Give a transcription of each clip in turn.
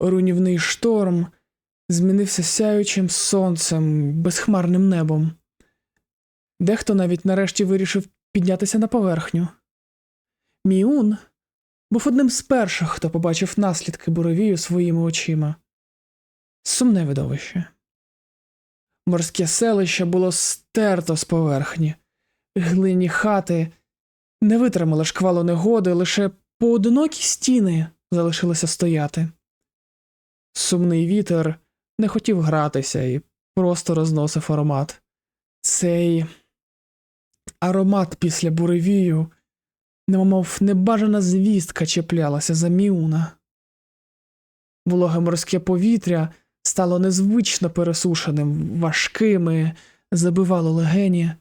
руйнівний шторм змінився сяючим сонцем, безхмарним небом. Дехто навіть нарешті вирішив піднятися на поверхню. Міун був одним з перших, хто побачив наслідки буревію своїми очима. Сумне видовище. Морське селище було стерто з поверхні, глині хати не витримали шквалу негоди, лише поодинокі стіни залишилися стояти. Сумний вітер не хотів гратися і просто розносив аромат. Цей аромат після буревію, немов небажана звістка чіплялася за міуна. Вологе морське повітря стало незвично пересушеним, важким і забивало легені.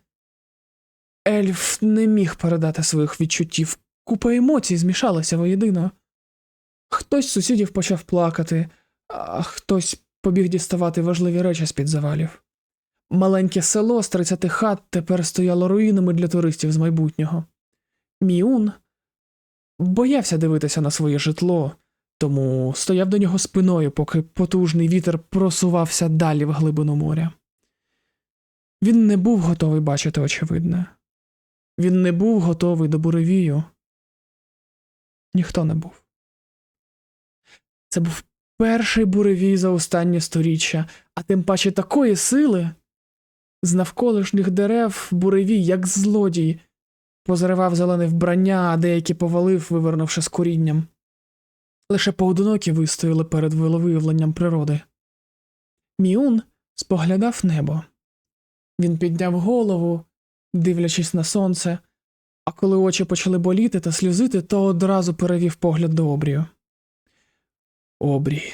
Ельф не міг передати своїх відчуттів, купа емоцій змішалася воєдино. Хтось з сусідів почав плакати, а хтось побіг діставати важливі речі з-під завалів. Маленьке село з 30 хат тепер стояло руїнами для туристів з майбутнього. Міун боявся дивитися на своє житло, тому стояв до нього спиною, поки потужний вітер просувався далі в глибину моря. Він не був готовий бачити очевидне. Він не був готовий до буревію. Ніхто не був. Це був перший буревій за останнє сторіччя, а тим паче такої сили. З навколишніх дерев буревій, як злодій, позривав зелене вбрання, а деякі повалив, вивернувши з корінням. Лише поодинокі вистояли перед виловиявленням природи. Міун споглядав небо. Він підняв голову, дивлячись на сонце, а коли очі почали боліти та сльозити, то одразу перевів погляд до обрію. Обрій.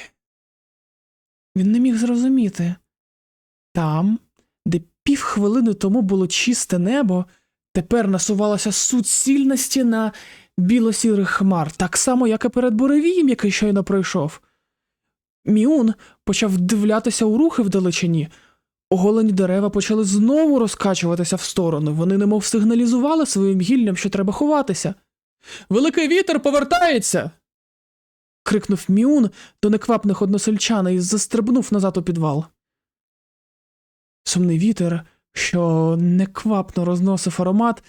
Він не міг зрозуміти. Там, де півхвилини тому було чисте небо, тепер насувалася суцільна стіна біло-сірих хмар, так само, як і перед буревієм, який щойно пройшов. Міун почав дивлятися у рухи вдалечині. Оголені дерева почали знову розкачуватися в сторону, вони немов сигналізували своїм гіллям, що треба ховатися. Великий вітер повертається. Крикнув Міун до неквапних односельчан і застрибнув назад у підвал. Сумний вітер, що неквапно розносив аромат,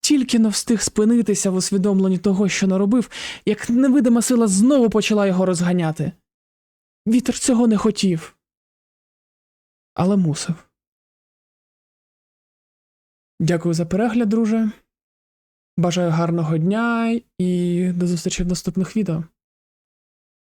тільки не встиг спинитися в усвідомленні того, що наробив, як невидима сила знову почала його розганяти. Вітер цього не хотів, але мусив. Дякую за перегляд, друже. Бажаю гарного дня і до зустрічі в наступних відео.